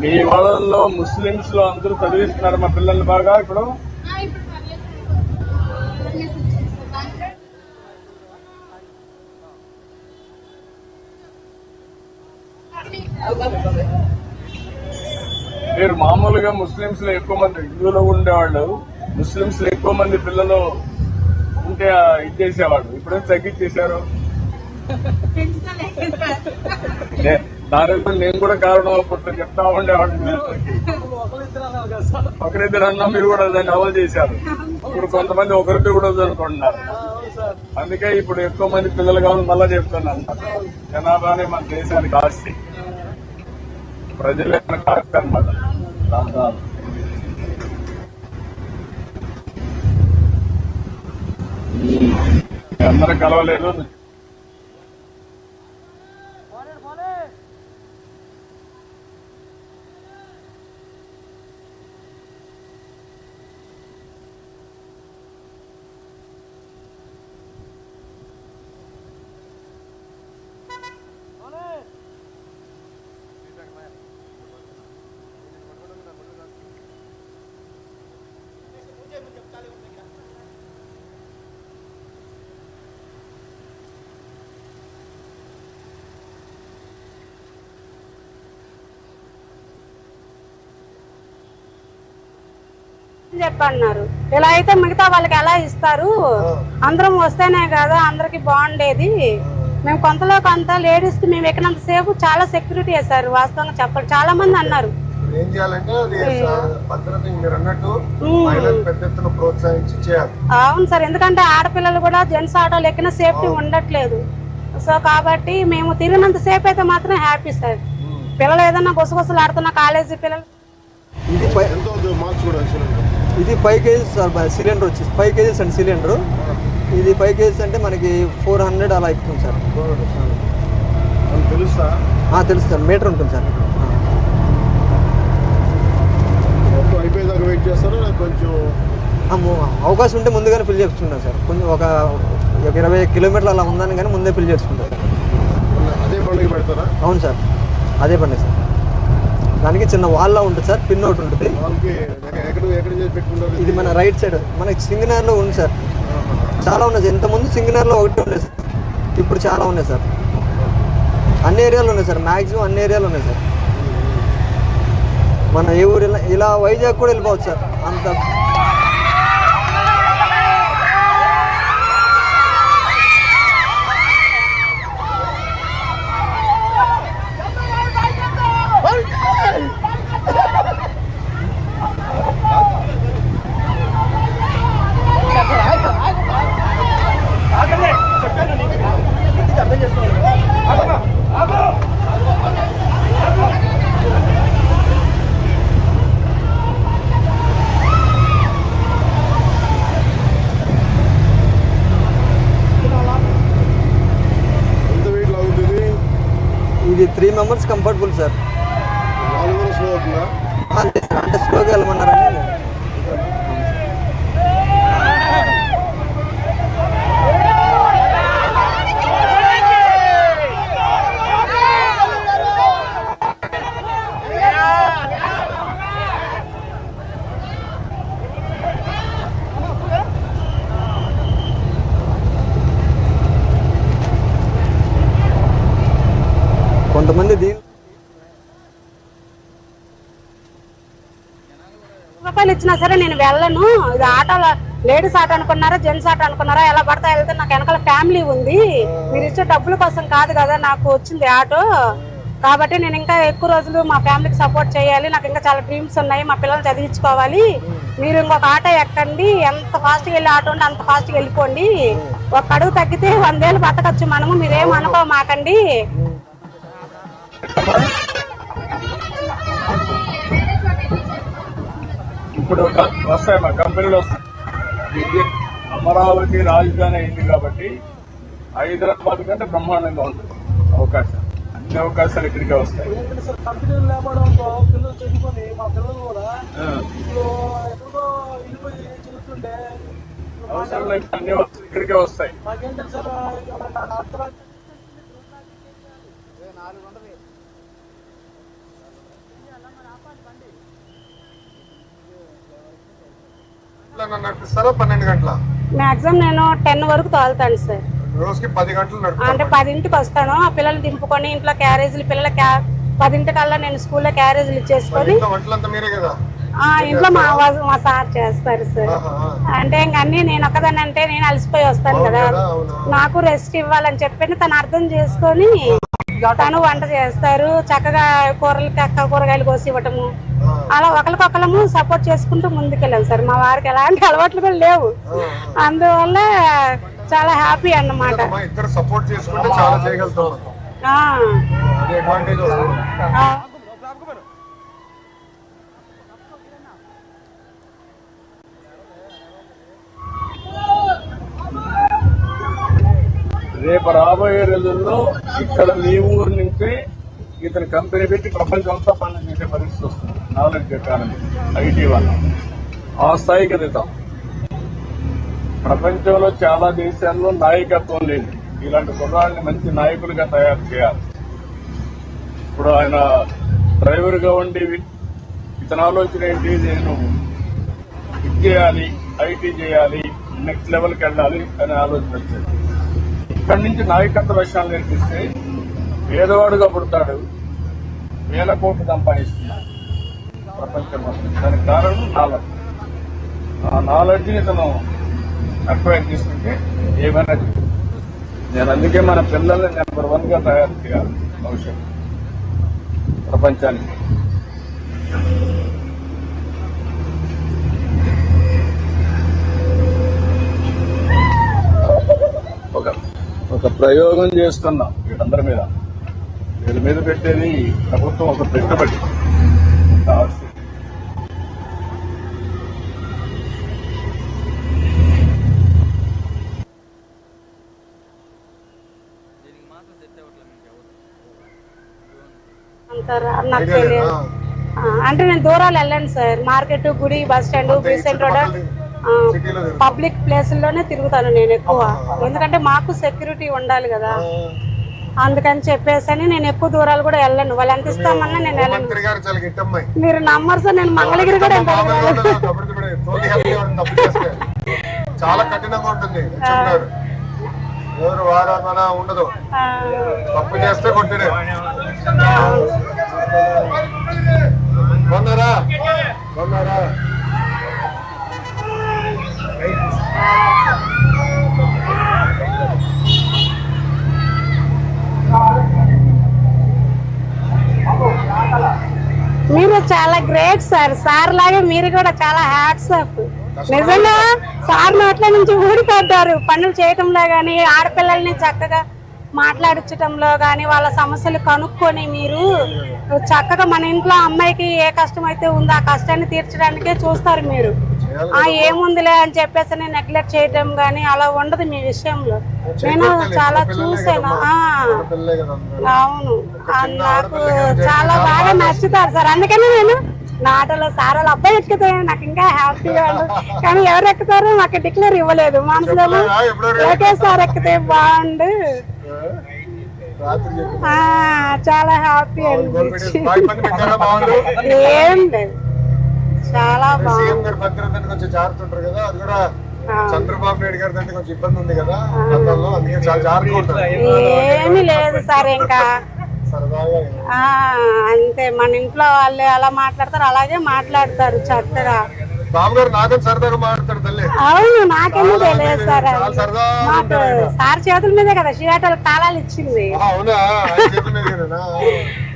మీ వాళ్ళల్లో ముస్లింస్లో అందరూ చదివిస్తున్నారు మా పిల్లలు బాగా ఇప్పుడు. మీరు మామూలుగా ముస్లిమ్స్లో ఎక్కువ మంది హిందువులు ఉండేవాళ్ళు. ముస్లిమ్స్లో ఎక్కువ మంది పిల్లలు ఉంటే ఇది చేసేవాళ్ళు. ఇప్పుడేం తగ్గించేశారు? పెంచుతలేదు దానికి నేను కూడా కారణం అప్పుడు చెప్తా ఉండేవాడిని ఒకరిద్దరు అన్నా మీరు కూడా దాన్ని అమలు చేశారు. ఇప్పుడు కొంతమంది ఒకరితో కూడా చదువుకుంటున్నారు అందుకే ఇప్పుడు ఎక్కువ మంది పిల్లలు కావాలని మళ్ళా చెప్తున్నాను. జనాభానే మన దేశానికి ఆస్తి. ప్రజల ఆస్తి అనమాట అందరూ కలవలేదు. చెప్పన్నారు. ఇలా అయితే మిగతా వాళ్ళకి ఎలా ఇస్తారు? అందరం వస్తేనే కదా అందరికి బాగుండేది. మేము కొంతలో కొంత లేడీస్కి మేము ఎక్కినంత సేపు చాలా సెక్యూరిటీ వేశారు వాస్తవంగా చెప్పాలి. చాలా మంది అన్నారు. ఇప్పుడు ఏం చేయాలంటే అది భద్రత మీరు అన్నట్టు మహిళలు పెద్ద ఎత్తున ప్రోత్సహించి చేయాలి. అవును సార్ ఎందుకంటే ఆడపిల్లలు కూడా జెంట్స్ ఆటోలు ఎక్కిన సేఫ్టీ ఉండట్లేదు. సో కాబట్టి మేము తిరిగినంత సేపు అయితే మాత్రం హ్యాపీ సార్. పిల్లలు ఏదన్నా గుసగుసలు ఆడుతున్న కాలేజీ పిల్లలు ఇది ఎంత మార్చుకోవడం ఇది ఫైవ్ కేజీస్ సార్ సిలిండర్ వచ్చేసి ఫైవ్ కేజీస్ అండి సిలిండర్ ఇది ఫైవ్ కేజీస్ అంటే మనకి ఫోర్ హండ్రెడ్ అలా ఎక్కుతుంది సార్. అని తెలుసా సార్. మీటర్ ఉంటుంది సార్. అయిపోయేదాకా వెయిట్ చేస్తారా? కొంచెం అవకాశం ఉంటే ముందుగానే ఫిల్ చేసుకుంటాం సార్. కొంచెం ఒక ఇరవై కిలోమీటర్లు అలా ఉందని కానీ ముందే ఫిల్ చేసుకుంటాం సార్. అదే పండుగ పెడతారా? అవును సార్. అదే పండి సార్. దానికి చిన్న వాల్లో ఉంటుంది సార్ పిన్ ఒకటి ఉంటుంది. ఇది మన రైట్ సైడ్ మనకి సింగనర్లో ఉంది సార్. చాలా ఉన్నాయి సార్. ఇంతకుముందు సింగనర్లో ఒకటి ఉన్నాయి సార్. ఇప్పుడు చాలా ఉన్నాయి సార్. అన్ని ఏరియాలు ఉన్నాయి సార్. మ్యాక్సిమం అన్ని ఏరియాలు ఉన్నాయి సార్. మన ఏ ఊరు ఇలా- ఇలా వైజాగ్ కూడా వెళ్ళిపోవచ్చు సార్. అంత ఎంత వెయిట్ లాగుతుంది ఇది three members comfortable sir slow అవుతుందా అంటే స్లోగా వెళ్ళమన్నారని కొంతమంది దీని రూపాయలు ఇచ్చినా సరే నేను వెళ్ళను. ఇది ఆటోలో లేడీస్ ఆటో అనుకున్నారా జెంట్స్ ఆటో అనుకున్నారా ఎలా పడతా వెళ్తే నాకు వెనకాల ఫ్యామిలీ ఉంది. మీరు ఇచ్చే డబ్బుల కోసం కాదు కదా నాకు వచ్చింది ఆటో. కాబట్టి నేను ఇంకా ఎక్కువ రోజులు మా ఫ్యామిలీకి సపోర్ట్ చేయాలి. నాకు ఇంకా చాలా డ్రీమ్స్ ఉన్నాయి. మా పిల్లలు చదివించుకోవాలి. మీరు ఇంకొక ఆటో ఎక్కండి. ఎంత ఫాస్ట్గా వెళ్ళి ఆటో ఉంటే అంత ఫాస్ట్గా వెళ్ళిపోండి. ఒక అడుగు తగ్గితే వందేళ్ళు బతకచ్చు మనము. మీరేం అనుకో మాకండి ఇప్పుడు క- వస్తాయి మా కంపెనీలు వస్తాయి. ఇది అమరావతి రాజధాని అయింది కాబట్టి హైదరాబాద్ కంటే బ్రహ్మాండంగా ఉంటుంది అవకాశం. అన్ని అవకాశాలు ఇక్కడికే వస్తాయి. కంపెనీలు లేపడంతో పిల్లలు చదువుకొని మా పిల్లలు కూడా ఇప్పుడు ఎక్కడికో వెళ్ళిపోయి చూస్తుంటే అవసరం అన్ని ఇక్కడికే వస్తాయి. మాకేం తెలుసా? నడిపిస్తారా? పన్నెండు గంటల? మాక్సిమం నేను టెన్ వరకు తోలుతాను సార్. రోజుకి పది గంటలు అంటే పదింటికి వస్తాను. ఆ పిల్లలు దింపుకొని ఇంట్లో క్యారేజీలు పిల్లల క్యా పదింటికల్లా నేను స్కూల్లో క్యారేజీలు ఇచ్చేసుకొని ఇంట్లో మా మా సార్ చేస్తారు సార్. అంటే ఇంక అన్ని నేను ఒక్కదాన్ని అంటే నేను అలసిపోయి వస్తాను కదా. నాకు రెస్ట్ ఇవ్వాలని చెప్పి తను అర్థం చేసుకొని తను వంట చేస్తారు చక్కగా కూరలు కూరగాయలు కోసి ఇవ్వటము. అలా ఒకరికొకరము సపోర్ట్ చేసుకుంటూ ముందుకెళ్ళాం సార్. మా వారికి ఎలాంటి అలవాట్లు కూడా లేవు. అందువల్ల చాలా హ్యాపీ అన్నమాట. సపోర్ట్ చేసుకుంటే చాలా చేయగలుగుతాం ఆ, అది అడ్వాంటేజ్ వస్తుంది ఆ. రేపు రాబోయే రోజుల్లో ఇక్కడ మీ ఊరు నుంచి ఇతని కంపెనీ పెట్టి ప్రపంచం అంతా పనులు చేసే పరిస్థితి వస్తుంది. నాలెడ్జ్ ఎకానమీ ఐటీ వల్ల. ఆ స్థాయికి ఎదుగుతాం. ప్రపంచంలో చాలా దేశాల్లో నాయకత్వం లేదు. ఇలాంటి కుర్రాళ్ళని మంచి నాయకులుగా తయారు చేయాలి. ఇప్పుడు ఆయన డ్రైవర్గా ఉండి ఇతని ఆలోచన ఏంటి? నేను ఇది చేయాలి ఐటీ చేయాలి నెక్స్ట్ లెవెల్కి వెళ్ళాలి అనే ఆలోచన వచ్చింది. ఇక్కడి నుంచి నాయకత్వ లక్ష్యాలు నేర్పిస్తే పేదవాడుగా పుడతాడు వేల కోట్లు సంపాదిస్తున్నాడు. ప్రపంచం దానికి కారణం నాలెడ్జ్. ఆ నాలెడ్జ్ని తను అక్వైర్ చేసుకుంటే ఏమైనా నేను అందుకే మన పిల్లల్ని నెంబర్ వన్గా తయారు చేయాలి భవిష్యత్తు ప్రపంచానికి. ఒక ప్రయోగం చేస్తున్నాం వీళ్ళందరి మీద. వీళ్ళ మీద పెట్టేది ప్రభుత్వం ఒక పెట్టుబడి. కావాల్సింది అంటారా? నాకు తెలియదు. ఆ, అంటే నేను దూరాలు వెళ్ళండి సార్. మార్కెట్ గుడి bus stand Besant road. Public ప్లేసుల్లోనే తిరుగుతాను నేను ఎక్కువ. ఎందుకంటే మాకు సెక్యూరిటీ ఉండాలి కదా. అందుకని చెప్పేసి నేను ఎక్కువ దూరాలు కూడా వెళ్ళను. వాళ్ళు ఎంత ఇస్తామన్నా నేను వెళ్ళను. మీరు నమ్మరు సార్ నేను మంగళగిరి కూడా చాలా కఠినంగా ఉంటుంది ఎవరు ఉండదు. తప్పు చేస్తే కొట్టినే మీరు చాలా గ్రేట్ సార్. సార్ లాగే మీరు కూడా చాలా హ్యాట్స్ ఆఫ్ నిజంగా సార్ నోట్ల నుంచి ఊడిపోతారు. పనులు చేయటంలో కానీ ఆడపిల్లల్ని చక్కగా మాట్లాడించటంలో కానీ వాళ్ళ సమస్యలు కనుక్కొని మీరు చక్కగా మన ఇంట్లో అమ్మాయికి ఏ కష్టం అయితే ఉందో ఆ కష్టాన్ని తీర్చడానికే చూస్తారు మీరు. ఏముందిలే అని చెప్పేసి నేను నెగ్లెక్ట్ చేయటం గాని అలా ఉండదు మీ విషయంలో. నేను చాలా చూసాను. అవును. నాకు చాలా బాగా నచ్చుతారు సార్. అందుకని నేను నా ఆటోలో సార్ వాళ్ళ అబ్బాయి ఎక్కుతారు నాకు ఇంకా హ్యాపీగా కానీ ఎవరు ఎక్కుతారో మాకు డిక్లేర్ ఇవ్వలేదు. మనసులో చెప్పలేదా? ఎప్పుడో ఓకే సార్ ఎక్కితే బాగుండు. చాలా హ్యాపీ అనిపించింది. బాగుండు ఏం లేదు. చాలా బాగుంది. సీఎం గారు భద్రత కొంచెం జాగ్రత్త ఉంటారు కదా అది కూడా చంద్రబాబు నాయుడు గారి అంటే కొంచెం ఇబ్బంది ఉంది కదా గతంలో అందుకే చాలా జాగ్రత్తగా ఉంటారు. ఏమీ లేదు సార్ ఇంకా. సరదాగా ఆ అంతే మన ఇంట్లో వాళ్ళు ఎలా మాట్లాడతారు అలాగే మాట్లాడతారు చక్కగా. బాబు గారు సరదాగా తల్లి. అవును నాకేమో తెలియదు సార్. మాకు సార్ చేతుల మీదే కదా షియాటోల తాళాలు ఇచ్చింది. అవునా?